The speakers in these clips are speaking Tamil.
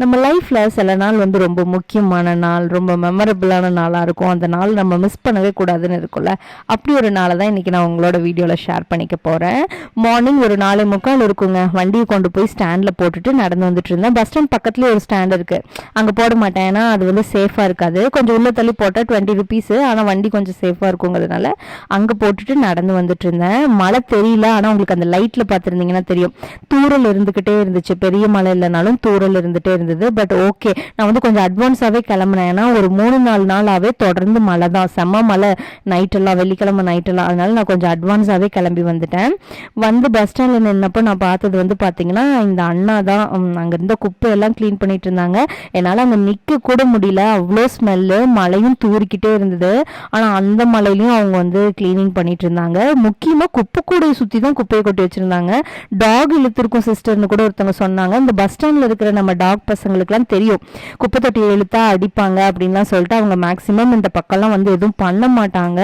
நம்ம லைஃப்பில் சில நாள் வந்து ரொம்ப முக்கியமான நாள் ரொம்ப மெமரபிளான நாளாக இருக்கும். அந்த நாள் நம்ம மிஸ் பண்ணவே கூடாதுன்னு இருக்கும்ல. அப்படி ஒரு நாளை தான் இன்றைக்கி நான் உங்களோட வீடியோவில் ஷேர் பண்ணிக்க போகிறேன் மார்னிங் ஒரு நாலு முக்கால் இருக்குங்க. வண்டியை கொண்டு போய் ஸ்டாண்டில் போட்டுட்டு நடந்து வந்துட்டு இருந்தேன். பஸ் ஸ்டாண்ட் பக்கத்துலேயே ஒரு ஸ்டாண்ட் இருக்குது அங்கே போட மாட்டேன். ஏன்னா அது வந்து சேஃபாக இருக்காது. கொஞ்சம் உள்ளே தள்ளி போட்டால் டுவெண்ட்டி ருபீஸு ஆனால் வண்டி கொஞ்சம் சேஃபாக இருக்குங்கிறதுனால அங்கே போட்டுட்டு நடந்து வந்துட்டு இருந்தேன். மழை தெரியல. ஆனால் உங்களுக்கு அந்த லைட்டில் பார்த்துருந்தீங்கன்னா தெரியும். தூரல் இருந்துக்கிட்டே இருந்துச்சு. பெரிய மழை இல்லைனாலும் தூரல் இருந்துகிட்டே இருந்தது. பட் ஓகே நான் வந்து கொஞ்சம் அட்வான்ஸாகவே கிளம்புனேன். ஏன்னா ஒரு மூணு நாலு நாளாகவே தொடர்ந்து மழை தான். செம்ம மழை. நைட்டெல்லாம் வெள்ளிக்கிழமை நைட்டெல்லாம் அதனால நான் கொஞ்சம் அட்வான்ஸாகவே கிளம்பி வந்துட்டேன். வந்து பஸ் ஸ்டாண்டில் நின்னப்போ நான் பார்த்தது வந்து பார்த்தீங்கன்னா இந்த அண்ணா தான் அங்கே இருந்த குப்பையெல்லாம் க்ளீன் பண்ணிட்டு இருந்தாங்க. என்னால் அங்கே நிற்க கூட முடியல. அவ்வளோ ஸ்மெல்லு மழையும் தூரிக்கிட்டே இருந்தது. ஆனால் அந்த மழையிலையும் அவங்க வந்து க்ளீனிங் பண்ணிட்டு இருந்தாங்க. முக்கியமாக குப்பை கூடையை சுற்றி தான் குப்பையை கொட்டி வச்சுருந்தாங்க. டாக் இழுத்துருக்கும் சிஸ்டர்னு கூட ஒருத்தவங்க சொன்னாங்க. இந்த பஸ் ஸ்டாண்டில் இருக்கிற நம்ம டாக் பசங்களுக்குலாம் தெரியும். குப்பை தொட்டியை இழுத்தா அடிப்பாங்க அப்படின்லாம் சொல்லிட்டு அவங்க மேக்ஸிமம் இந்த பக்கம்லாம் வந்து எதுவும் பண்ண மாட்டாங்க.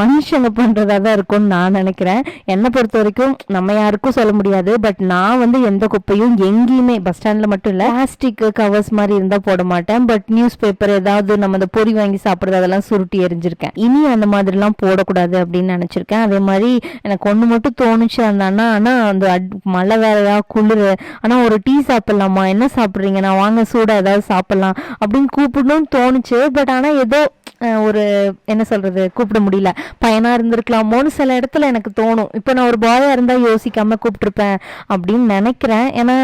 மனுஷங்க பண்ணுறதா தான் இருக்கும்னு நான் நினைக்கிறேன். என்னை பொறுத்த வரைக்கும் நம்ம யாருக்கும் சொல்ல முடியாது. பட் நான் வந்து எந்த குப்பையும் எங்கேயுமே பஸ் ஸ்டாண்டில் மட்டும் இல்லை பிளாஸ்டிக் கவர்ஸ் மாதிரி இருந்தால் போட மாட்டேன். பட் நியூஸ் பேப்பர் ஏதாவது நம்ம இந்த பொறி வாங்கி சாப்பிட்றது அதெல்லாம் சுருட்டி எரிஞ்சிருக்கேன். இனி அந்த மாதிரிலாம் போடக்கூடாது அப்படின்னு நினச்சிருக்கேன். அதே மாதிரி எனக்கு ஒன்று மட்டும் தோணுச்சு அந்த அண்ணா. ஆனால் அந்த அட் மழை வேறையா குளிர். ஆனால் ஒரு டீ சாப்பிட்லாமா? என்ன சாப்பிட்றீங்க? நான் வாங்க சூடாக ஏதாவது சாப்பிட்லாம் அப்படின்னு கூப்பிடணும்னு தோணுச்சு. பட் ஆனால் ஏதோ ஒரு என்ன சொல்கிறது கூப்பிட முடியல. பையனாக இருந்திருக்கலாமோன்னு சில இடத்துல எனக்கு தோணும். இப்போ நான் ஒரு பாயாக இருந்தால் யோசிக்காமல் கூப்பிட்ருப்பேன் அப்படின்னு நினைக்கிறேன். ஏன்னா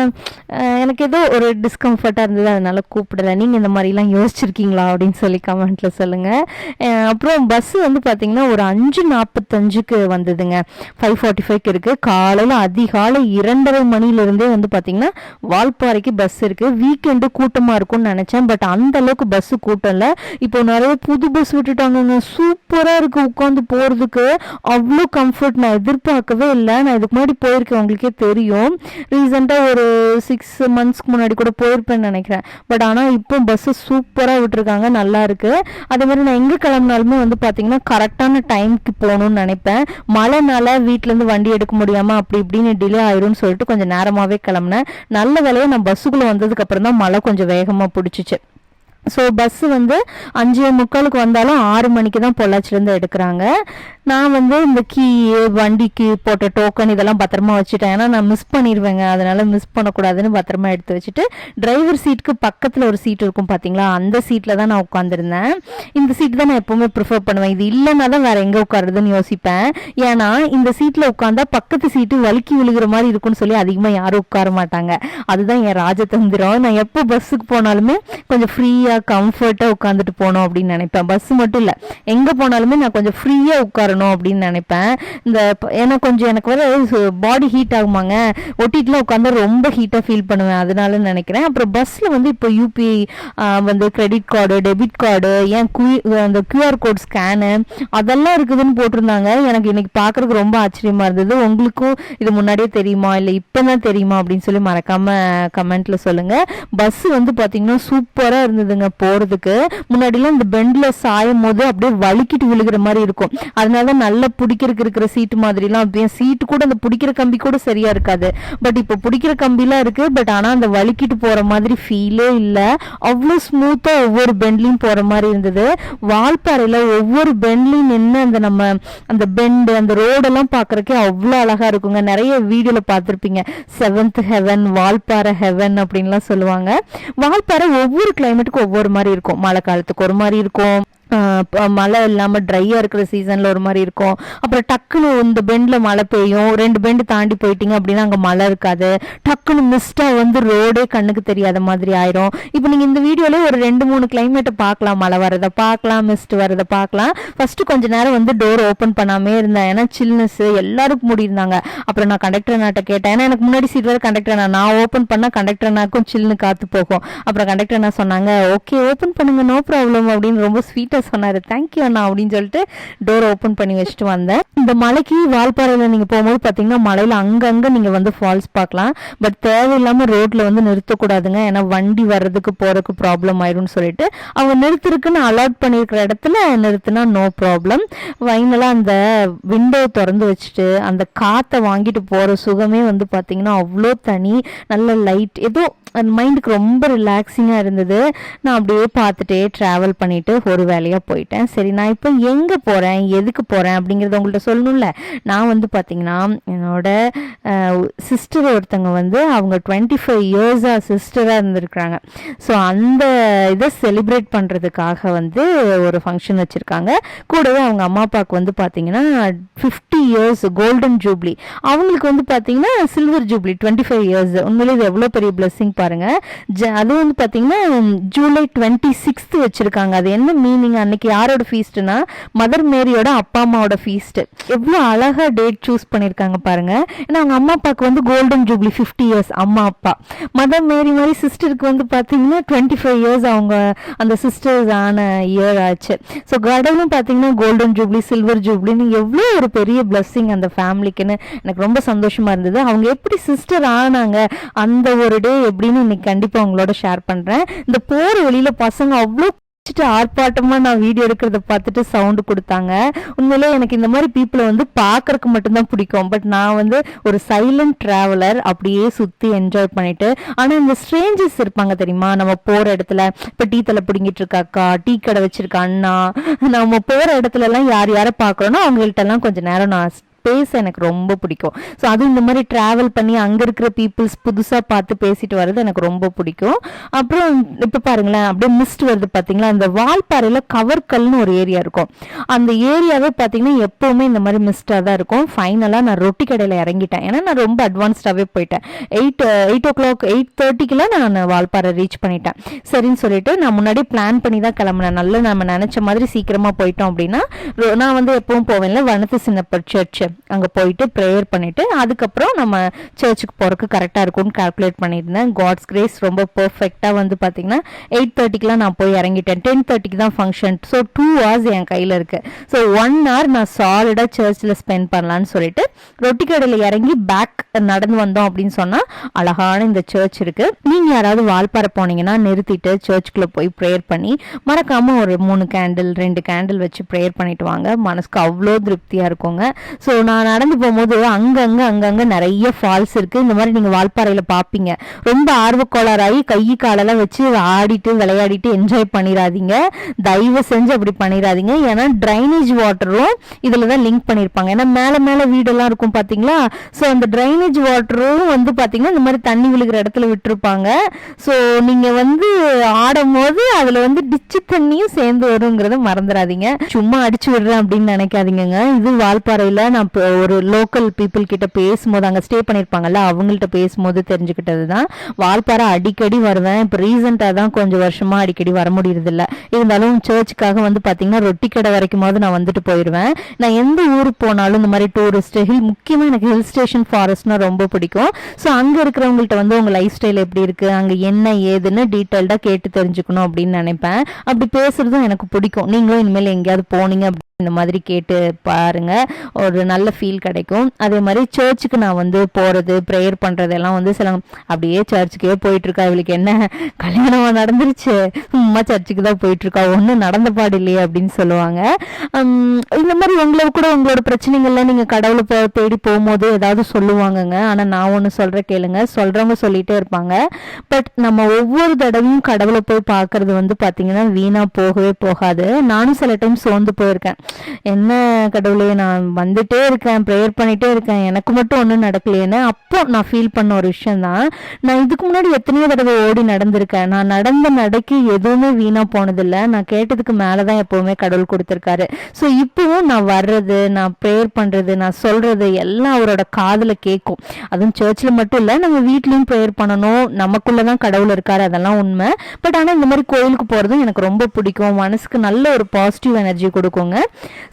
எனக்கு ஏதோ ஒரு டிஸ்கம்ஃபர்ட்டாக இருந்தது. அதனால் கூப்பிடல. நீங்கள் இந்த மாதிரிலாம் யோசிச்சிருக்கீங்களா அப்படின்னு சொல்லி கமெண்ட்டில் சொல்லுங்கள் அப்புறம் பஸ்ஸு வந்து பார்த்தீங்கன்னா ஒரு அஞ்சு நாற்பத்தஞ்சுக்கு வந்ததுங்க. ஃபைவ் ஃபார்ட்டி ஃபைவ்க்கு இருக்குது காலையில் அதிகாலை இரண்டரை மணிலேருந்தே வந்து பார்த்தீங்கன்னா வால்பாறைக்கு பஸ் இருக்குது வீக்கெண்டு கூட்டமாக இருக்கும்னு நினச்சேன். பட் அந்த அளவுக்கு பஸ்ஸு கூட்டம் இல்லை இப்போ நிறைய புது பஸ் விட்டுட்டாங்கங்க. சூப்பராக இருக்குது உட்காந்து போகிறதுக்கு அவ்வளோ கம்ஃபர்ட் நான் எதிர்பார்க்கவே இல்லை. நான் இதுக்கு முன்னாடி போயிருக்கேன் உங்களுக்கே தெரியும். ரீசெண்டாக ஒரு சிக்ஸ் மந்த்ஸ்க்கு முன்னாடி கூட போயிருப்பேன்னு நினைக்கிறேன். பட் ஆனால் இப்போ பஸ்ஸு சூப்பராக விட்டுருக்காங்க. நல்லா இருக்குது அதே மாதிரி நான் எங்கே கிளம்புனாலுமே வந்து பார்த்தீங்கன்னா கரெக்டான டைம்க்கு போகணும்னு நினைப்பேன். மழைனால வீட்டிலேருந்து வண்டி எடுக்க முடியாமல் அப்படி இப்படின்னு டிலே ஆயிரும்னு சொல்லிட்டு கொஞ்சம் நேரமாகவே கிளம்புனேன். நல்ல வேலையை நான் பஸ்ஸுக்குள்ளே வந்ததுக்கப்புறம் தான் மழை கொஞ்சம் வேகமாக பிடிச்சிச்சு. ஸோ பஸ்ஸு வந்து அஞ்சு முக்காலுக்கு வந்தாலும் ஆறு மணிக்கு தான் பொள்ளாச்சிலேருந்து எடுக்கிறாங்க. நான் வந்து இந்த கீ வண்டிக்கு போட்ட டோக்கன் இதெல்லாம் பத்திரமா வச்சுட்டேன். ஏன்னா நான் மிஸ் பண்ணிடுவேங்க அதனால மிஸ் பண்ணக்கூடாதுன்னு பத்திரமா எடுத்து வச்சுட்டு டிரைவர் சீட்டுக்கு பக்கத்தில் ஒரு சீட் இருக்கும் பார்த்தீங்களா அந்த சீட்டில் தான் நான் உட்காந்துருந்தேன் இந்த சீட் தான் நான் எப்பவுமே ப்ரிஃபர் பண்ணுவேன். இது இல்லைன்னா தான் வேற எங்கே உட்காருதுன்னு யோசிப்பேன். ஏன்னா இந்த சீட்டில் உட்காந்தா பக்கத்து சீட்டு வலுக்கி விழுகிற மாதிரி இருக்கும்னு சொல்லி அதிகமாக யாரும் உட்கார மாட்டாங்க. அதுதான் என் ராஜதந்திரம். நான் எப்போ பஸ்ஸுக்கு போனாலுமே கொஞ்சம் ஃப்ரீயாக கம்ஃபர்ட்டாக உட்காந்துட்டு போகணும் அப்படின்னு நினைப்பேன். பஸ் மட்டும் இல்லை. எங்கே போனாலுமே நான் கொஞ்சம் ஃப்ரீயாக உட்காரணும் அப்படின்னு நினைப்பேன். இந்த ஏன்னா கொஞ்சம் எனக்கு வர பாடி ஹீட் ஆகுமாங்க. ஒட்டிட்டுலாம் உட்காந்து ரொம்ப ஹீட்டாக ஃபீல் பண்ணுவேன். அதனால நினைக்கிறேன். அப்புறம் பஸ்ஸில் வந்து இப்போ யூபிஐ வந்து கிரெடிட் கார்டு டெபிட் கார்டு ஏன் குயூ அந்த கியூஆர் கோட் ஸ்கேனு அதெல்லாம் இருக்குதுன்னு போட்டிருந்தாங்க. எனக்கு இன்னைக்கு பார்க்குறதுக்கு ரொம்ப ஆச்சரியமாக இருந்தது. உங்களுக்கும் இது முன்னாடியே தெரியுமா? இல்லை இப்போ தான் தெரியுமா? அப்படின்னு சொல்லி மறக்காமல் கமெண்ட்டில் சொல்லுங்கள் பஸ் வந்து பார்த்தீங்கன்னா சூப்பராக இருந்ததுங்க. போகிறதுக்கு முன்னாடிலாம் இந்த பெண்டில் சாயும் போது அப்படியே வலிக்கிட்டு விழுகிற மாதிரி இருக்கும். அதனால தான் நல்லா பிடிக்கிறதுக்கு இருக்கிற சீட்டு மாதிரிலாம் அப்படியே சீட்டு கூட அந்த பிடிக்கிற கம்பி கூட சரியாக இருக்காது. பட் இப்போ பிடிக்கிற கம்பிலாம் இருக்குது பட் ஆனால் அந்த வலிக்கிட்டு போகிற மாதிரி ஃபீலே இல்லை. அவ்வளோ ஸ்மூத்தாக ஒவ்வொரு பெண்ட்லையும் போகிற மாதிரி இருந்தது. வால்பாறையில் ஒவ்வொரு பெண்ட்லையும் நின்று அந்த நம்ம அந்த பெண்டு அந்த ரோடெல்லாம் பார்க்கறக்கே அவ்வளோ அழகாக இருக்குங்க. நிறைய வீடியோவில் பார்த்துருப்பீங்க. செவன்த் ஹெவன் வால்பாறை ஹெவன் அப்படின்லாம் சொல்லுவாங்க. வால்பாறை ஒவ்வொரு கிளைமேட்டுக்கும் ஒவ்வொரு மாதிரி இருக்கும். மழை காலத்துக்கு ஒரு மாதிரி இருக்கும். மழை இல்லாமல் ட்ரையாக இருக்கிற சீசனில் ஒரு மாதிரி இருக்கும். அப்புறம் டக்குன்னு இந்த பெண்டில் மழை பெய்யும். ரெண்டு பெண்டு தாண்டி போயிட்டீங்க அப்படின்னா அங்கே மழை இருக்காது. டக்குன்னு மிஸ்டாக வந்து ரோடே கண்ணுக்கு தெரியாத மாதிரி ஆயிரும். இப்போ நீங்கள் இந்த வீடியோல ஒரு ரெண்டு மூணு கிளைமேட்டை பார்க்கலாம். மழை வரதை பார்க்கலாம் மிஸ்ட் வரதை பார்க்கலாம். ஃபர்ஸ்ட் கொஞ்ச நேரம் வந்து டோர் ஓப்பன் பண்ணாமே இருந்தேன். ஏன்னா சில்னஸ் எல்லாருக்கும் மூடியிருந்தாங்க. அப்புறம் நான் கண்டக்டர் நாட்டை கேட்டேன். ஏன்னா எனக்கு முன்னாடி சீட் வர கண்டக்டர் நான் ஓப்பன் பண்ணால் கண்டக்டர் நாக்கும் சில்னு காற்று போகும். அப்புறம் கண்டக்டர் நான் சொன்னாங்க ஓகே ஓப்பன் பண்ணுங்க நோ ப்ராப்ளம் அப்படின்னு ரொம்ப ஸ்வீட்டாக கரெக்டாக சொன்னார். தேங்க்யூ அண்ணா அப்படின்னு சொல்லிட்டு டோர் ஓப்பன் பண்ணி வச்சுட்டு வந்தேன். இந்த மலைக்கு வால்பாறையில் நீங்கள் போகும்போது பார்த்தீங்கன்னா மலையில் அங்கங்கே நீங்கள் வந்து ஃபால்ஸ் பார்க்கலாம். பட் தேவையில்லாமல் ரோட்டில் வந்து நிறுத்தக்கூடாதுங்க. ஏன்னா வண்டி வர்றதுக்கு போகிறதுக்கு ப்ராப்ளம் ஆயிரும்னு சொல்லிட்டு அவங்க நிறுத்திருக்குன்னு அலாட் பண்ணியிருக்கிற இடத்துல நிறுத்தினா நோ ப்ராப்ளம் ஃபைனலாக அந்த விண்டோ திறந்து வச்சுட்டு அந்த காற்றை வாங்கிட்டு போகிற சுகமே வந்து பார்த்தீங்கன்னா அவ்வளோ தனி நல்ல லைட் ஏதோ அந்த மைண்டுக்கு ரொம்ப ரிலாக்ஸிங்காக இருந்தது. நான் அப்படியே பார்த்துட்டே ட்ராவல் பண்ணிட்டு ஒரு வழியாக போயிட்டேன். சரி நான் இப்போ எங்கே போகிறேன் எதுக்கு போகிறேன் அப்படிங்கிறத உங்கள்கிட்ட சொல்லணும்ல. நான் வந்து பார்த்தீங்கன்னா என்னோட சிஸ்டர் ஒருத்தங்க வந்து அவங்க டுவெண்ட்டி ஃபைவ் இயர்ஸாக சிஸ்டராக இருந்திருக்கிறாங்க. ஸோ அந்த இதை செலிப்ரேட் பண்ணுறதுக்காக வந்து ஒரு ஃபங்க்ஷன் வச்சுருக்காங்க. கூடவே அவங்க அம்மா அப்பாவுக்கு வந்து பார்த்தீங்கன்னா ஃபிஃப்டி இயர்ஸ் கோல்டன் ஜூப்ளி அவங்களுக்கு வந்து பார்த்தீங்கன்னா silver jubilee twenty five years உண்மையிலே இது எவ்வளோ பெரிய பிளெஸிங் பாருங்கள் ஜ- அது வந்து பார்த்தீங்கன்னா ஜூலை டுவெண்ட்டி சிக்ஸ்த்து வச்சிருக்காங்க. அது என்ன மீனிங் அன்னைக்கு யாரோட ஃபீஸ்ட்னா மதர் மேரியோட அப்பா அம்மாவோட ஃபீஸ்ட் எவ்வளோ அழகாக டேட் சூஸ் பண்ணியிருக்காங்க பாருங்க. ஏன்னா அவங்க அம்மா அப்பாவுக்கு வந்து கோல்டன் ஜூப்ளி ஃபிஃப்டி இயர்ஸ் அம்மா அப்பா. மதர் மேரி மாதிரி சிஸ்டருக்கு வந்து பார்த்தீங்கன்னா டுவெண்ட்டி ஃபைவ் இயர்ஸ் அவங்க அந்த சிஸ்டர்ஸ் ஆன இயர் ஆச்சு. ஸோ கடவுளும் பார்த்தீங்கன்னா கோல்டன் ஜூப்ளி சில்வர் ஜூப்ளின்னு எவ்வளோ ஒரு பெரிய பிளஸ்ஸிங் அந்த ஃபேமிலிக்குன்னு எனக்கு ரொம்ப சந்தோஷமாக இருந்தது. அவங்க எப்படி சிஸ்டர் ஆனாங்க அந்த ஒரு டே எப்படின்னு இன்னைக்கு கண்டிப்பாக உங்களோட ஷேர் பண்ணுறேன் இந்த போகிற வெளியில் பசங்க அவ்வளோ சிரிச்சுட்டு ஆர்ப்பாட்டமாக நான் வீடியோ எடுக்கிறத பார்த்துட்டு சவுண்டு கொடுத்தாங்க. உண்மையிலே எனக்கு இந்த மாதிரி பீப்புளை வந்து பார்க்கறதுக்கு மட்டும்தான் பிடிக்கும். பட் நான் வந்து ஒரு சைலண்ட் ட்ராவலர் அப்படியே சுற்றி என்ஜாய் பண்ணிட்டு ஆனால் இந்த ஸ்ட்ரேஞ்சர்ஸ் இருப்பாங்க தெரியுமா? நம்ம போகிற இடத்துல இப்போ டீ தலை பிடிங்கிட்டு இருக்க அக்கா டீ கடை வச்சிருக்க அண்ணா நம்ம போகிற இடத்துலலாம் யார் யாரை பார்க்குறோன்னா அவங்கள்ட்டலாம் கொஞ்சம் நேரம் நான் பேச எனக்கு ரொம்ப பிடிக்கும். ஸோ அதுவும் இந்த மாதிரி ட்ராவல் பண்ணி அங்கே இருக்கிற பீப்புள்ஸ் புதுசாக பார்த்து பேசிட்டு வர்றது எனக்கு ரொம்ப பிடிக்கும். அப்புறம் இப்போ பாருங்களேன் அப்படியே மிஸ்ட் வருது பார்த்தீங்களா அந்த வால்பாறையில் கவர்கல்னு ஒரு ஏரியா இருக்கும். அந்த ஏரியாவே பார்த்தீங்கன்னா எப்போவுமே இந்த மாதிரி மிஸ்டாக தான் இருக்கும். ஃபைனலாக நான் ரொட்டி கடையில் இறங்கிட்டேன். ஏன்னா நான் ரொம்ப அட்வான்ஸ்டாகவே போயிட்டேன். Eight eight o'clock eight தேர்ட்டிக்கெலாம் நான் வால்பாறை ரீச் பண்ணிட்டேன். சரின்னு சொல்லிட்டு நான் முன்னாடி பிளான் பண்ணி தான் கிளம்புனேன். நல்லா நம்ம நினச்ச மாதிரி சீக்கிரமாக போயிட்டோம் அப்படின்னா நான் வந்து எப்பவும் போவேன்ல வனத்து சின்னப்பர் சர்ச் அங்கே போயிட்டு ப்ரேயர் பண்ணிட்டு அதுக்கப்புறம் நம்ம சர்ச்சுக்கு போகிறதுக்கு கரெக்டாக இருக்கும்னு கால்குலேட் பண்ணியிருந்தேன். காட்ஸ் கிரேஸ் ரொம்ப பர்ஃபெக்டாக வந்து பார்த்தீங்கன்னா எயிட் தேர்ட்டிக்கெலாம் நான் போய் இறங்கிட்டேன். டென் தேர்ட்டிக்கு தான் ஃபங்க்ஷன் ஸோ டூ ஹவர்ஸ் என் கையில் இருக்கு. ஸோ ஒன் ஹவர் நான் சாலிடாக சர்ச்சில் ஸ்பெண்ட் பண்ணலான்னு சொல்லிட்டு ரொட்டி கடையில் இறங்கி பேக் நடந்து வந்தோம் அப்படின்னு சொன்னால் அழகான இந்த சர்ச் இருக்கு. நீங்கள் யாராவது வால்பாறை போனீங்கன்னா நிறுத்திட்டு சர்ச்சுக்குள்ளே போய் ப்ரேயர் பண்ணி மறக்காம ஒரு மூணு கேண்டில் ரெண்டு கேண்டில் வச்சு ப்ரேயர் பண்ணிட்டு வாங்க. மனசுக்கு அவ்வளோ திருப்தியாக இருக்குங்க. ஸோ நான் நடந்து போகும்போது அங்கங்கே அங்கங்கே நிறைய ஃபால்ஸ் இருக்குது இந்த மாதிரி நீங்கள் வால்பாறையில் பார்ப்பீங்க ரொம்ப ஆர்வக்கோளாராகி கை காலெல்லாம் வச்சு ஆடிட்டு விளையாடிட்டு என்ஜாய் பண்ணிடாதீங்க தயவு செஞ்சு அப்படி பண்ணிடாதீங்க ஏன்னா ட்ரைனேஜ் வாட்டரும் இதில் தான் லிங்க் பண்ணியிருப்பாங்க ஏன்னா மேலே மேலே வீடெல்லாம் இருக்கும் பார்த்தீங்களா ஸோ அந்த ட்ரைனேஜ் வாட்டரும் வந்து பார்த்தீங்கன்னா இந்த மாதிரி தண்ணி விழுகிற இடத்துல விட்டுருப்பாங்க. ஸோ நீங்கள் வந்து ஆடும் போது அதில் வந்து டிச்சு தண்ணியும் சேர்ந்து வருங்கிறத மறந்துடாதீங்க சும்மா அடிச்சு விடுறேன் அப்படின்னு நினைக்காதீங்க இது வால்பாறையில் நான் ஒரு லோக்கல் பீப்புள் கிட்ட பேசும்போது அங்கே ஸ்டே பண்ணியிருப்பாங்கல்ல அவங்கள்ட்ட பேசும்போது தெரிஞ்சுக்கிட்டது தான் வால்பாறை அடிக்கடி வருவேன். இப்போ ரீசெண்டாக தான் கொஞ்சம் வருஷமாக அடிக்கடி வர முடியறதில்ல. இருந்தாலும் சர்ச்சுக்காக வந்து பார்த்தீங்கன்னா ரொட்டி கடை வரைக்குமாவது நான் வந்துட்டு போயிடுவேன் நான் எந்த ஊருக்கு போனாலும் இந்த மாதிரி டூரிஸ்ட் ஹில் முக்கியமாக எனக்கு ஹில் ஸ்டேஷன் ஃபாரஸ்ட்னா ரொம்ப பிடிக்கும். ஸோ அங்கே இருக்கிறவங்கள்ட்ட வந்து உங்கள் லைஃப் ஸ்டைல் எப்படி இருக்குது அங்கே என்ன ஏதுன்னு டீட்டெயில்டாக கேட்டு தெரிஞ்சுக்கணும் அப்படின்னு நினைப்பேன். அப்படி பேசுறதும் எனக்கு பிடிக்கும். நீங்களும் இனிமேல் எங்கேயாவது போனீங்க இந்த மாதிரி கேட்டு பாருங்க. ஒரு நல்ல ஃபீல் கிடைக்கும். அதே மாதிரி சர்ச்சுக்கு நான் வந்து போகிறது ப்ரேயர் பண்ணுறதெல்லாம் வந்து சில அப்படியே சர்ச்சுக்கே போயிட்டு இருக்கா இவளுக்கு என்ன கல்யாணம் நடந்துருச்சு? சும்மா சர்ச்சுக்கு தான் போயிட்டு இருக்கா ஒன்றும் நடந்த பாடு இல்லையே அப்படின்னு சொல்லுவாங்க. இந்த மாதிரி உங்களை கூட உங்களோட பிரச்சனைகள்லாம் நீங்கள் கடவுளை போ தேடி போகும்போது ஏதாவது சொல்லுவாங்கங்க. ஆனால் நான் ஒன்று சொல்கிற கேளுங்க. சொல்கிறவங்க சொல்லிட்டே இருப்பாங்க. பட் நம்ம ஒவ்வொரு தடவையும் கடவுளை போய் பார்க்கறது வந்து பார்த்தீங்கன்னா வீணாக போகவே போகாது. நானும் சில டைம் சோர்ந்து போயிருக்கேன். என்ன கடவுளே நான் வந்துட்டே இருக்கேன் ப்ரேயர் பண்ணிட்டே இருக்கேன். எனக்கு மட்டும் ஒன்றும் நடக்கலையேன்னு அப்போ நான் ஃபீல் பண்ண ஒரு விஷயம் தான் நான் இதுக்கு முன்னாடி எத்தனையோ தடவை ஓடி நடந்திருக்கேன். நான் நடந்த நடைக்கு எதுவுமே வீணாக போனதில்லை. நான் கேட்டதுக்கு மேலே தான் எப்போவுமே கடவுள் கொடுத்துருக்காரு. ஸோ இப்போவும் நான் வர்றது நான் ப்ரேயர் பண்ணுறது நான் சொல்கிறது எல்லாம் அவரோட காதில் கேட்கும். அதுவும் சர்ச்சில் மட்டும் இல்லை நம்ம வீட்லேயும் ப்ரேயர் பண்ணணும். நமக்குள்ளே தான் கடவுள் இருக்காரு அதெல்லாம் உண்மை. பட் ஆனால் இந்த மாதிரி கோயிலுக்கு போகிறதும் எனக்கு ரொம்ப பிடிக்கும். மனசுக்கு நல்ல ஒரு பாசிட்டிவ் எனர்ஜி கொடுக்குங்க.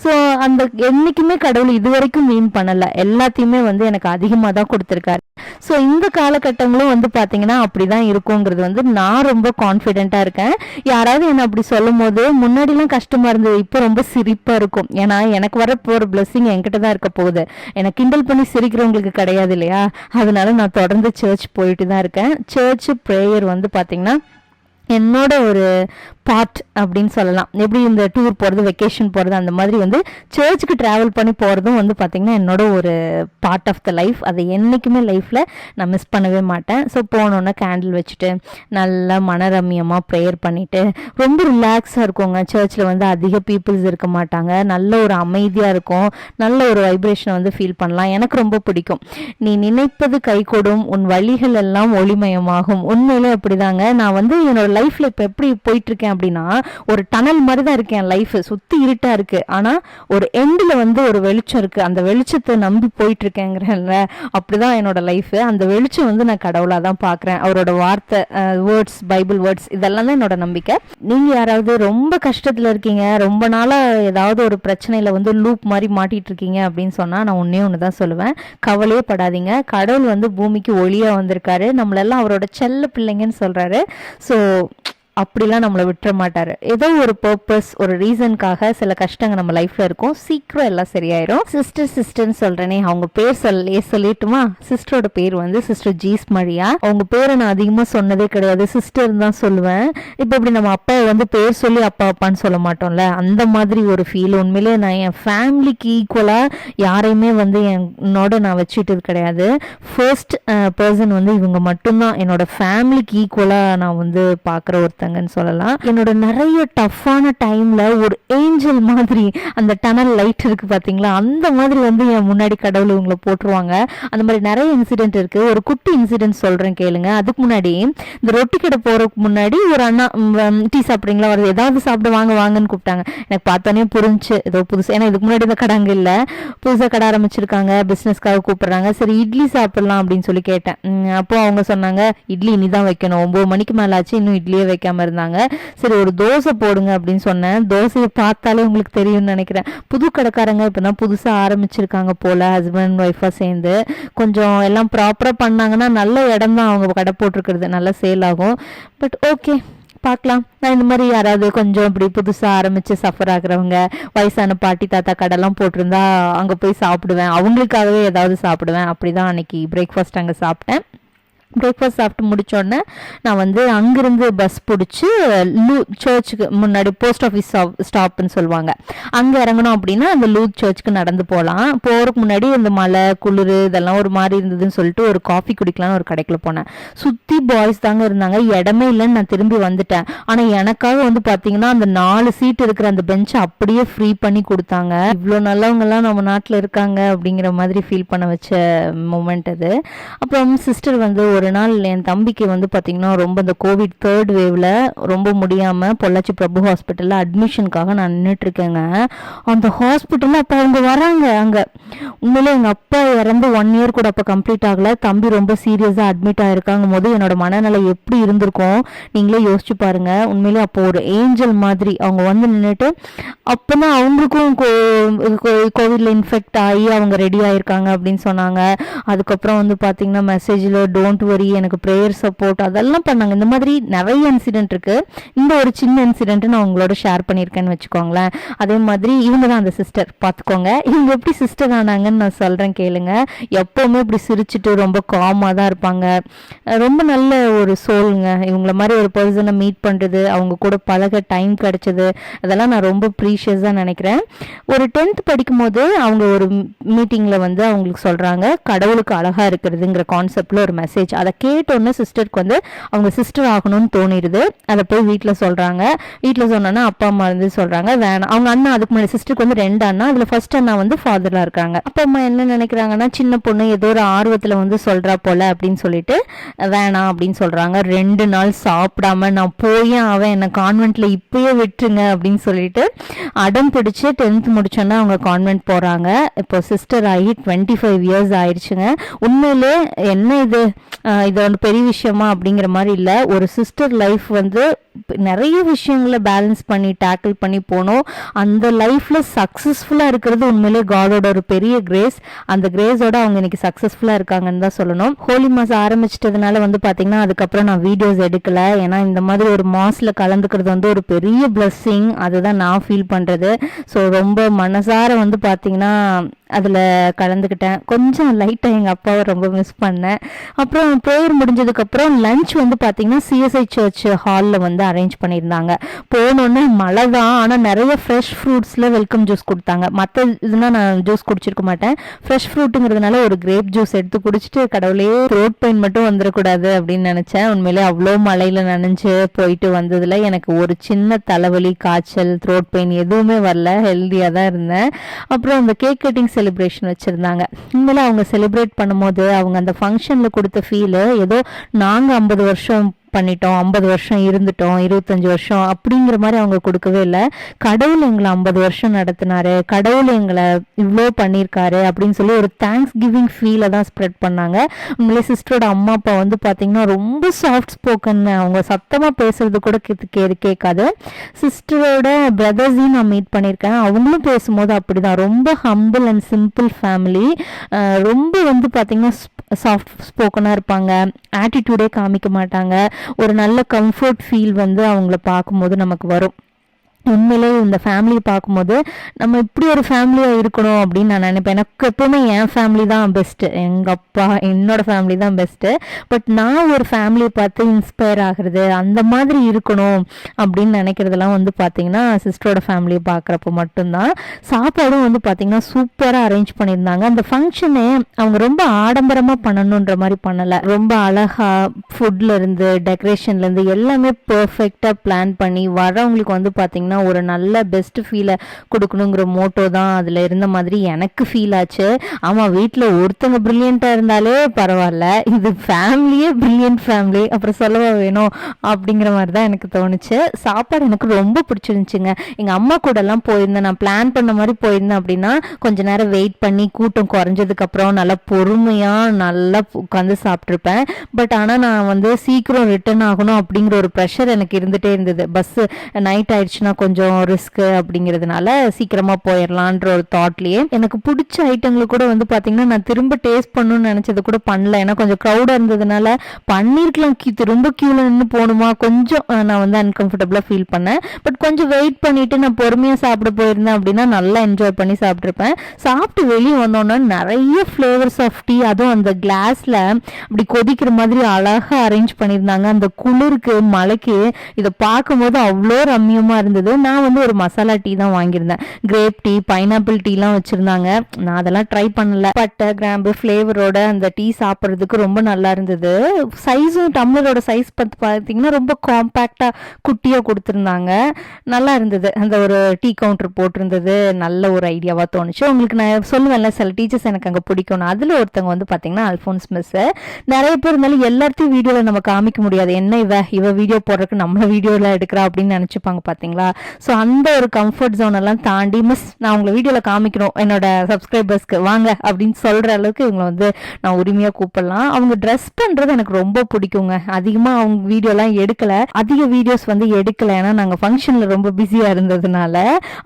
ஸோ அந்த என்றைக்குமே கடவுள் இது வரைக்கும் வீண் பண்ணலை. எல்லாத்தையுமே வந்து எனக்கு அதிகமாக தான் கொடுத்துருக்காரு. ஸோ இந்த காலகட்டங்களும் வந்து பார்த்தீங்கன்னா அப்படி தான் இருக்குங்கிறது வந்து நான் ரொம்ப கான்ஃபிடென்ட்டாக இருக்கேன். யாராவது என்ன அப்படி சொல்லும் போது முன்னாடிலாம் கஷ்டமாக இருந்தது இப்போ ரொம்ப சிரிப்பாக இருக்கும். ஏன்னா எனக்கு வர போகிற பிளெஸ்ஸிங் என்கிட்ட தான் இருக்க போகுது. எனக்கு கிண்டல் பண்ணி சிரிக்கிறவங்களுக்கு கிடையாது இல்லையா? அதனால நான் தொடர்ந்து சர்ச் போயிட்டு தான் இருக்கேன். சர்ச் ப்ரேயர் வந்து பார்த்தீங்கன்னா என்னோட ஒரு பார்ட் அப்படின்னு சொல்லலாம். எப்படி இந்த டூர் போகிறது வெக்கேஷன் போகிறது அந்த மாதிரி வந்து சர்ச்சுக்கு ட்ராவல் பண்ணி போகிறதும் வந்து பார்த்திங்கன்னா என்னோட ஒரு பார்ட் ஆஃப் த லைஃப் அதை என்றைக்குமே லைஃப்பில் நான் மிஸ் பண்ணவே மாட்டேன். ஸோ போனோன்னே கேண்டில் வச்சுட்டு நல்லா மனரம்யமாக ப்ரேயர் பண்ணிவிட்டு ரொம்ப ரிலாக்ஸாக இருக்குங்க. சர்ச்சில் வந்து அதிக பீப்புள்ஸ் இருக்க மாட்டாங்க. நல்ல ஒரு அமைதியாக இருக்கும். நல்ல ஒரு வைப்ரேஷனை வந்து ஃபீல் பண்ணலாம். எனக்கு ரொம்ப பிடிக்கும். நீ நினைப்பது கைகூடும். உன் வழிகள் எல்லாம் ஒளிமயமாகும். உண்மையிலே அப்படிதாங்க. நான் வந்து என்னோட லைஃப்பில் இப்போ எப்படி போயிட்டுருக்கேன் அப்படின்னா ஒரு டனல் மாதிரி தான் இருக்கேன் என் லைஃப் சுற்றி இருட்டாக இருக்குது ஆனால் ஒரு எண்டில் வந்து ஒரு வெளிச்சம் இருக்குது அந்த வெளிச்சத்தை நம்பி போயிட்டுருக்கேங்கிறேன்ல அப்படி தான் என்னோட லைஃபு அந்த வெளிச்சம் வந்து நான் கடவுளாக தான் பார்க்குறேன் அவரோட வார்த்தை வேர்ட்ஸ் பைபிள் வேர்ட்ஸ் இதெல்லாம் தான் என்னோட நம்பிக்கை. நீங்கள் யாராவது ரொம்ப கஷ்டத்தில் இருக்கீங்க ரொம்ப நாளாக ஏதாவது ஒரு பிரச்சனையில் வந்து லூப் மாதிரி மாட்டிகிட்டு இருக்கீங்க அப்படின்னு சொன்னால் நான் ஒன்றே ஒன்று தான் சொல்லுவேன். கவலையே படாதீங்க. கடவுள் வந்து பூமிக்கு ஒளியாக வந்திருக்காரு. நம்மளெல்லாம் அவரோட செல்ல பிள்ளைங்கன்னு சொல்கிறாரு ஸோ அப்படிலாம் நம்மளை விட்டுற மாட்டார். ஏதோ ஒரு பர்பஸ் ஒரு ரீசனுக்காக சில கஷ்டங்கள் நம்ம லைஃப்பில் இருக்கும். சீக்கிரம் எல்லாம் சரியாயிரும். சிஸ்டர் சிஸ்டர்னு சொல்கிறேனே அவங்க பேர் சொல்லே சொல்லிட்டுமா? சிஸ்டரோட பேர் வந்து சிஸ்டர் ஜீஸ் மழியா அவங்க பேரை நான் அதிகமாக சொன்னதே கிடையாது. சிஸ்டர் தான் சொல்லுவேன். இப்போ இப்படி நம்ம அப்பா வந்து பேர் சொல்லி அப்பா அப்பான்னு சொல்ல மாட்டோம்ல? அந்த மாதிரி ஒரு ஃபீல் உண்மையிலே நான் என் ஃபேமிலிக்கு ஈக்குவலாக யாரையுமே வந்து என்னோட நான் வச்சுட்டது கிடையாது. ஃபர்ஸ்ட் பர்சன் வந்து இவங்க மட்டும்தான். என்னோட ஃபேமிலிக்கு ஈக்குவலாக நான் வந்து பார்க்குற ஒருத்தர் ஒருத்தங்கன்னு சொல்லலாம். என்னோட நிறைய டஃப்பான டைம்ல ஒரு ஏஞ்சல் மாதிரி அந்த டனல் லைட் இருக்கு பாத்தீங்களா? அந்த மாதிரி வந்து என் முன்னாடி கடவுள் இவங்களை போட்டுருவாங்க. அந்த மாதிரி நிறைய இன்சிடென்ட் இருக்கு. ஒரு குட்டி இன்சிடென்ட் சொல்றேன் கேளுங்க. அதுக்கு முன்னாடி இந்த ரொட்டி கடை போறதுக்கு முன்னாடி ஒரு அண்ணா டீ சாப்பிட்றீங்களா? வருது. ஏதாவது சாப்பிட வாங்க வாங்கன்னு கூப்பிட்டாங்க. எனக்கு பார்த்தோன்னே புரிஞ்சு. ஏதோ புதுசு. ஏன்னா இதுக்கு முன்னாடி இந்த கடை அங்கே இல்லை. புதுசாக கடை ஆரம்பிச்சிருக்காங்க. பிஸ்னஸ்க்காக கூப்பிடுறாங்க. சரி இட்லி சாப்பிடலாம் அப்படின்னு சொல்லி கேட்டேன். அப்போ அவங்க சொன்னாங்க இட்லி இனி தான் வைக்கணும். ஒம்பது மணிக்கு மேலே ஆச்சு இன்னும் இட்லியே வைக்காம பேசாமல் இருந்தாங்க. சரி ஒரு தோசை போடுங்க அப்படின்னு சொன்னேன். தோசையை பார்த்தாலே உங்களுக்கு தெரியும்னு நினைக்கிறேன். புது கடைக்காரங்க இப்போ தான் புதுசாக ஆரம்பிச்சிருக்காங்க போல் ஹஸ்பண்ட் ஒய்ஃபாக சேர்ந்து. கொஞ்சம் எல்லாம் ப்ராப்பராக பண்ணாங்கன்னா நல்ல இடம் தான் அவங்க கடை போட்டிருக்கிறது. நல்லா சேல் ஆகும். பட் ஓகே பார்க்கலாம். நான் இந்த மாதிரி யாராவது கொஞ்சம் இப்படி புதுசாக ஆரம்பித்து சஃபர் ஆகுறவங்க வயசான பாட்டி தாத்தா கடைலாம் போட்டிருந்தா அங்கே போய் சாப்பிடுவேன். அவங்களுக்காகவே ஏதாவது சாப்பிடுவேன். அப்படி தான் அன்றைக்கி பிரேக்ஃபாஸ்ட் அங்கே சாப்பிட்டேன். பிரேக்ஃபாஸ்ட் சாப்பிட்டு முடிச்சோடனே நான் வந்து அங்கேருந்து பஸ் பிடிச்சி லூ சர்ச்சுக்கு முன்னாடி போஸ்ட் ஆஃபீஸ் ஸ்டாப்னு சொல்லுவாங்க. அங்கே இறங்கணும் அப்படின்னா அந்த லூத் சர்ச்சுக்கு நடந்து போகலாம் போகிறதுக்கு முன்னாடி இந்த மலை குளிர் இதெல்லாம் ஒரு மாதிரி இருந்ததுன்னு சொல்லிட்டு ஒரு காஃபி குடிக்கலாம்னு ஒரு கடைக்குள்ள போனேன். சுற்றி பாய்ஸ் தாங்க இருந்தாங்க. இடமே இல்லைன்னு நான் திரும்பி வந்துட்டேன். ஆனால் எனக்காக வந்து பார்த்தீங்கன்னா அந்த நாலு சீட் இருக்கிற அந்த பெஞ்சை அப்படியே ஃப்ரீ பண்ணி கொடுத்தாங்க. இவ்வளோ நல்லவங்கெல்லாம் நம்ம நாட்டில் இருக்காங்க அப்படிங்கிற மாதிரி ஃபீல் பண்ண வச்ச மூமெண்ட் அது. அப்புறம் சிஸ்டர் வந்து ஒரு ஒரு நாள் என் தம்பிக்கு வந்து பார்த்திங்கன்னா ரொம்ப இந்த கோவிட் தேர்ட் வேவில் ரொம்ப முடியாமல் பொள்ளாச்சி பிரபு ஹாஸ்பிட்டலில் அட்மிஷனுக்காக நான் நின்றுட்டுருக்கேங்க அந்த ஹாஸ்பிட்டலில் அப்போ அவங்க வராங்க அங்கே. உண்மையிலே எங்கள் அப்பா இறந்து ஒன் இயர் கூட அப்போ கம்ப்ளீட் ஆகலை. தம்பி ரொம்ப சீரியஸாக அட்மிட் ஆகிருக்காங்க போது என்னோட மனநிலை எப்படி இருந்திருக்கும் நீங்களே யோசிச்சு பாருங்கள் உண்மையிலே அப்போ ஒரு ஏஞ்சல் மாதிரி அவங்க வந்து நின்றுட்டு அப்போ தான் அவங்களுக்கும் கோவிட்ல இன்ஃபெக்ட் ஆகி அவங்க ரெடி ஆகிருக்காங்க அப்படின்னு சொன்னாங்க. அதுக்கப்புறம் வந்து பார்த்தீங்கன்னா மெசேஜில் டோன்ட் வரி எனக்கு ப்ரேயர் சப்போர்ட் அதெல்லாம் பண்ணாங்க. இந்த மாதிரி நிறைய இன்சிடென்ட் இருக்கு. இந்த ஒரு சின்ன இன்சிடென்ட் நான் உங்களோட ஷேர் பண்ணியிருக்கேன்னு வச்சுக்கோங்களேன். அதே மாதிரி இவங்க தான் அந்த சிஸ்டர் பார்த்துக்கோங்க. இவங்க எப்படி சிஸ்டர் ஆனாங்கன்னு நான் சொல்கிறேன் கேளுங்க. எப்போவுமே இப்படி சிரிச்சுட்டு ரொம்ப காமாக தான் இருப்பாங்க. ரொம்ப நல்ல ஒரு சோலுங்க இவங்கள மாதிரி ஒரு பர்சனை மீட் பண்ணுறது அவங்க கூட பழக டைம் கிடைச்சது அதெல்லாம் நான் ரொம்ப ப்ரீஷியஸாக நினைக்கிறேன். ஒரு டென்த் படிக்கும் போது அவங்க ஒரு மீட்டிங்கில் வந்து அவங்களுக்கு சொல்கிறாங்க கடவுளுக்கு அழகாக இருக்கிறதுங்கிற கான்செப்டில் ஒரு மெசேஜ் அதை கேட்டோன்னே சிஸ்டருக்கு வந்து அவங்க சிஸ்டர் ஆகணும்னு தோணிடுது. அதை போய் வீட்டில் சொல்கிறாங்க வீட்டில் சொன்னோன்னா அப்பா அம்மா இருந்து சொல்கிறாங்க வேணாம். அவங்க அண்ணா அதுக்கு முன்னாடி சிஸ்டருக்கு வந்து ரெண்டு அண்ணா அதில் ஃபர்ஸ்ட் அண்ணா வந்து ஃபாதராக இருக்காங்க. அப்பா அம்மா என்ன நினைக்கிறாங்கன்னா சின்ன பொண்ணு ஏதோ ஒரு ஆர்வத்தில் வந்து சொல்கிறா போல அப்படின்னு சொல்லிட்டு வேணாம் அப்படின்னு சொல்கிறாங்க ரெண்டு நாள் சாப்பிடாம நான் போய் அவன் என்னை கான்வென்ட்டில் இப்பயே விட்டுருங்க அப்படின்னு சொல்லிட்டு அடம் பிடிச்சி டென்த் முடிச்சோன்னா அவங்க கான்வென்ட் போகிறாங்க இப்போ சிஸ்டர் ஆகி டுவெண்ட்டி ஃபைவ் இயர்ஸ் ஆயிடுச்சுங்க. உண்மையிலே என்ன இது? இது ஒன்று பெரிய விஷயமா அப்படிங்கிற மாதிரி இல்லை. ஒரு சிஸ்டர் லைஃப் வந்து நிறைய விஷயங்களை பேலன்ஸ் பண்ணி டேக்கிள் பண்ணி போனோம். அந்த லைஃப்பில் சக்ஸஸ்ஃபுல்லாக இருக்கிறது உண்மையிலே காடோட ஒரு பெரிய கிரேஸ் அந்த கிரேஸோட அவங்க இன்னைக்கு சக்ஸஸ்ஃபுல்லாக இருக்காங்கன்னு தான் சொல்லணும். ஹோலி மாதம் ஆரம்பிச்சிட்டதுனால வந்து பார்த்தீங்கன்னா அதுக்கப்புறம் நான் வீடியோஸ் எடுக்கல. ஏன்னா இந்த மாதிரி ஒரு மாஸில் கலந்துக்கிறது வந்து ஒரு பெரிய பிளஸ்ஸிங் அதுதான் நான் ஃபீல் பண்ணுறது ஸோ ரொம்ப மனசார வந்து பார்த்தீங்கன்னா அதில் கலந்துக்கிட்டேன். கொஞ்சம் லைட்டாக எங்கள் அப்பாவை ரொம்ப மிஸ் பண்ணேன். அப்புறம் ப்ரேயர் முடிஞ்சதுக்கப்புறம் லஞ்ச் வந்து பார்த்தீங்கன்னா சிஎஸ்ஐ சர்ச் ஹாலில் வந்து அரேஞ்ச் பண்ணியிருந்தாங்க. போனோன்னே மழை தான். ஆனால் நிறைய ஃப்ரெஷ் ஃப்ரூட்ஸில் வெல்கம் ஜூஸ் கொடுத்தாங்க. மற்ற இதுனா நான் ஜூஸ் குடிச்சிருக்க மாட்டேன். ஃப்ரெஷ் ஃப்ரூட்டுங்கிறதுனால ஒரு கிரேப் ஜூஸ் எடுத்து குடிச்சிட்டு கடவுளே ரோட் பெயின் மட்டும் வந்துடக்கூடாது அப்படின்னு நினச்சேன். உண்மையிலே அவ்வளோ மழையில் நனைஞ்சு போயிட்டு வந்ததில் எனக்கு ஒரு சின்ன தலைவலி காய்ச்சல் த்ரோட் பெயின் எதுவுமே வரல. ஹெல்த்தியாக தான் இருந்தேன். அப்புறம் அந்த கேக் கட்டிங் செலிப்ரேஷன் வச்சுருந்தாங்க. உண்மையில அவங்க செலிப்ரேட் பண்ணும்போது அவங்க அந்த ஃபங்க்ஷனில் கொடுத்த ஃபீலு ஏதோ நாங்கள் ஐம்பது வருஷம் பண்ணிட்டோம் ஐம்பது வருஷம் இருந்துட்டோம் இருபத்தஞ்சு வருஷம் அப்படிங்கிற மாதிரி அவங்க கொடுக்கவே இல்லை. கடவுள் எங்களை ஐம்பது வருஷம் நடத்தினாரு. கடவுள் எங்களை இவ்வளோ பண்ணியிருக்காரு அப்படின்னு சொல்லி ஒரு தேங்க்ஸ் கிவிங் ஃபீலை தான் ஸ்ப்ரெட் பண்ணாங்க. உண்மையிலே சிஸ்டரோட அம்மா அப்பா வந்து பார்த்தீங்கன்னா ரொம்ப சாஃப்ட் ஸ்போக்கன் அவங்க சத்தமாக பேசுறது கூட கே கேட்காது. சிஸ்டரோட பிரதர்ஸையும் நான் மீட் பண்ணியிருக்கேன். அவங்களும் பேசும்போது அப்படிதான். ரொம்ப ஹம்பிள் அண்ட் சிம்பிள் ஃபேமிலி ரொம்ப வந்து பார்த்தீங்கன்னா சாஃப்ட் ஸ்போக்கனாக இருப்பாங்க. ஆட்டிடியூடே காமிக்க மாட்டாங்க. ஒரு நல்ல கம்ஃபர்ட் ஃபீல் வந்து அவங்கள பார்க்கும்போது நமக்கு வரும். உண்மையிலே இந்த ஃபேமிலியை பார்க்கும்போது நம்ம இப்படி ஒரு ஃபேமிலியாக இருக்கணும் அப்படின்னு நான் நினைப்பேன். எனக்கு எப்பவுமே என் ஃபேமிலி தான் பெஸ்ட்டு எங்கள் அப்பா என்னோட ஃபேமிலி தான் பெஸ்ட்டு பட் நான் ஒரு ஃபேமிலியை பார்த்து இன்ஸ்பயர் ஆகிறது அந்த மாதிரி இருக்கணும் அப்படின்னு நினைக்கிறதெல்லாம் வந்து பார்த்தீங்கன்னா சிஸ்டரோட ஃபேமிலியை பார்க்குறப்ப மட்டும்தான். சாப்பாடும் வந்து பார்த்தீங்கன்னா சூப்பராக அரேஞ்ச் பண்ணியிருந்தாங்க. அந்த ஃபங்க்ஷனே அவங்க ரொம்ப ஆடம்பரமாக பண்ணணுன்ற மாதிரி பண்ணலை. ரொம்ப அழகாக ஃபுட்லேருந்து டெக்கரேஷன்லேருந்து எல்லாமே பர்ஃபெக்டாக பிளான் பண்ணி வரவங்களுக்கு வந்து பார்த்தீங்கன்னா பார்த்தீங்கன்னா ஒரு நல்ல பெஸ்ட் ஃபீலை கொடுக்கணுங்கிற மோட்டோ தான் அதில் இருந்த மாதிரி எனக்கு ஃபீல் ஆச்சு. ஆமாம் வீட்டில் ஒருத்தங்க ப்ரில்லியண்ட்டாக இருந்தாலே பரவாயில்ல. இது ஃபேமிலியே ப்ரில்லியன்ட் ஃபேமிலி அப்புறம் சொல்லவா வேணும் அப்படிங்கிற மாதிரி தான் எனக்கு தோணுச்சு. சாப்பாடு எனக்கு ரொம்ப பிடிச்சிருந்துச்சுங்க. எங்கள் அம்மா கூடலாம் போயிருந்தேன். நான் பிளான் பண்ண மாதிரி போயிருந்தேன் அப்படின்னா கொஞ்ச நேரம் வெயிட் பண்ணி கூட்டம் குறைஞ்சதுக்கப்புறம் நல்லா பொறுமையாக நல்லா உட்காந்து சாப்பிட்ருப்பேன் பட் ஆனால் நான் வந்து சீக்கிரம் ரிட்டர்ன் ஆகணும் அப்படிங்கிற ஒரு ப்ரெஷர் எனக்கு இருந்துகிட்டே இருந்தது. பஸ்ஸு நைட் ஆயிடுச்சுன்னா கொஞ்சம் ரிஸ்க்கு அப்படிங்கிறதுனால சீக்கிரமாக போயிடலான்ற ஒரு தாட்லேயே எனக்கு பிடிச்ச ஐட்டங்களை கூட வந்து பார்த்தீங்கன்னா நான் திரும்ப டேஸ்ட் பண்ணணும்னு நினச்சது கூட பண்ணல. ஏன்னா கொஞ்சம் க்ரௌடாக இருந்ததுனால பண்ணியிருக்கலாம் கியூ திரும்ப க்யூவில் நின்று போகணுமா? கொஞ்சம் நான் வந்து அன்கம்ஃபர்டபுளாக ஃபீல் பண்ணேன். பட் கொஞ்சம் வெயிட் பண்ணிவிட்டு நான் பொறுமையாக சாப்பிட போயிருந்தேன் அப்படின்னா நல்லா என்ஜாய் பண்ணி சாப்பிட்ருப்பேன் சாப்பிட்டு வெளியே வந்தோன்னா நிறைய ஃப்ளேவர்ஸ் ஆஃப் டீ அதுவும் அந்த கிளாஸில் அப்படி கொதிக்கிற மாதிரி அழகாக அரேஞ்ச் பண்ணியிருந்தாங்க. அந்த குளிருக்கு மழைக்கு இதை பார்க்கும்போது அவ்வளோ ரம்மியமாக இருந்தது. நான் வந்து ஒரு மசாலா டீ தான் வாங்கியிருந்தேன். கிரேப் டீ பைனாப்பிள் டீலாம் வச்சுருந்தாங்க. நான் அதெல்லாம் ட்ரை பண்ணல. பட்டை கிராம்பு ஃப்ளேவரோட அந்த டீ சாப்பிட்றதுக்கு ரொம்ப நல்லா இருந்தது. சைஸும் டம்ளரோட சைஸ் பார்த்து பார்த்தீங்கன்னா ரொம்ப காம்பேக்டாக குட்டியாக கொடுத்துருந்தாங்க. நல்லா இருந்தது. அந்த ஒரு டீ கவுண்டர் போட்டிருந்தது. நல்ல ஒரு ஐடியாவாக தோணுச்சு. உங்களுக்கு நான் சொல்லுவேன்ல சில டீச்சர்ஸ் எனக்கு அங்கே பிடிக்கணும் அதில் ஒருத்தவங்க வந்து பார்த்தீங்கன்னா அல்ஃபோன்ஸ் மிஸ்ஸு நிறைய பேர் இருந்தாலும் எல்லாத்தையும் வீடியோவில் நம்ம காமிக்க முடியாது. என்ன இவ? இவ வீடியோ போடுறதுக்கு நம்மள வீடியோவில் எடுக்கிறா அப்படின்னு நினச்சிப்பாங்க பார்த்தீங்களா ஸோ அந்த ஒரு கம்ஃபர்ட் ஜோன் எல்லாம் தாண்டி மிஸ் நான் உங்களை வீடியோவில் காமிக்கணும். என்னோட சப்ஸ்கிரைபர்ஸ்க்கு வாங்க அப்படின்னு சொல்கிற அளவுக்கு இவங்களை வந்து நான் உரிமையாக கூப்பிடலாம். அவங்க ட்ரெஸ் பண்ணுறது எனக்கு ரொம்ப பிடிக்குங்க. அதிகமாக அவங்க வீடியோலாம் எடுக்கலை. அதிக வீடியோஸ் வந்து எடுக்கலை. ஏன்னா நாங்கள் ஃபங்க்ஷனில் ரொம்ப பிஸியாக இருந்ததுனால.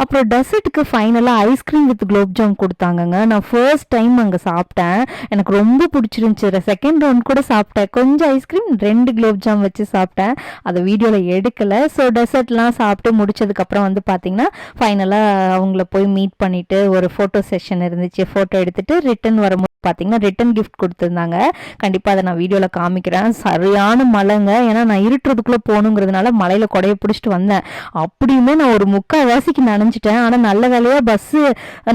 அப்புறம் டெசர்ட்டுக்கு ஃபைனலாக ice cream with gulab jam கொடுத்தாங்கங்க. நான் ஃபர்ஸ்ட் டைம் அங்கே சாப்பிட்டேன். எனக்கு ரொம்ப பிடிச்சிருந்துச்சு. செகண்ட் ரவுண்ட் கூட சாப்பிட்டேன். கொஞ்சம் ஐஸ்கிரீம் ரெண்டு குலோப் ஜாம் வச்சு சாப்பிட்டேன். அதை வீடியோவில் எடுக்கலை. ஸோ டெசர்ட்லாம் சாப்பிட்டு முடிச்சது முடிச்சதுக்கப்புறம் வந்து பார்த்தீங்கன்னா ஃபைனலாக அவங்கள போய் மீட் பண்ணிவிட்டு ஒரு ஃபோட்டோ செஷன் இருந்துச்சு. ஃபோட்டோ எடுத்துகிட்டு ரிட்டன் வரும்போது பார்த்தீங்கன்னா ரிட்டன் கிஃப்ட் கொடுத்துருந்தாங்க. கண்டிப்பாக அதை நான் வீடியோவில் காமிக்கிறேன். சரியான மழைங்க. ஏன்னா நான் இருட்டுறதுக்குள்ளே போகணுங்கிறதுனால மலையில் கொடைய பிடிச்சிட்டு வந்தேன். அப்படியுமே நான் ஒரு முக்கால் வாசிக்கு நனைஞ்சிட்டேன். ஆனால் நல்ல வேலையாக பஸ்ஸு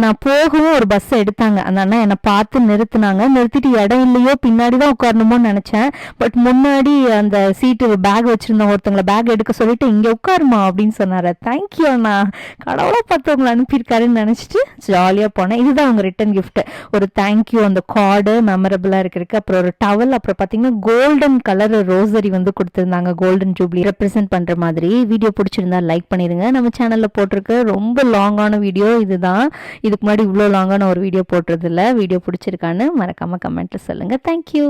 நான் போகவும் ஒரு பஸ்ஸை எடுத்தாங்க. அந்த அண்ணா என்னை பார்த்து நிறுத்தினாங்க. நிறுத்திட்டு இடம் இல்லையோ பின்னாடி தான் உட்காரணுமோன்னு நினச்சேன். பட் முன்னாடி அந்த சீட்டு பேக் வச்சுருந்தோம் ஒருத்தவங்களை பேக் எடுக்க சொல்லிட்டு இங்கே உட்காருமா? அப்படின்னு சொன்னார். தேங்க்யூ அண்ணா. கடவுளாக பார்த்து உங்களை அனுப்பியிருக்காருன்னு நினச்சிட்டு ஜாலியாக போனேன். இதுதான் அவங்க ரிட்டன் கிஃப்ட் ஒரு தேங்க்யூ அந்த கார்டு மெமரபிளாக இருக்கிறதுக்கு அப்புறம் ஒரு டவல் அப்புறம் பார்த்தீங்கன்னா கோல்டன் கலர் ரோசரி வந்து கொடுத்துருந்தாங்க. கோல்டன் ஜூப்ளி ரெப்ரசென்ட் பண்ணுற மாதிரி. வீடியோ பிடிச்சிருந்தா லைக் பண்ணிடுங்க நம்ம சேனலில் போட்டிருக்க ரொம்ப லாங்கான வீடியோ இதுதான். இதுக்கு முன்னாடி இவ்வளோ லாங்கான ஒரு வீடியோ போடுறதில்ல வீடியோ பிடிச்சிருக்கான்னு மறக்காமல் கமெண்ட்டில் சொல்லுங்கள் தேங்க்யூ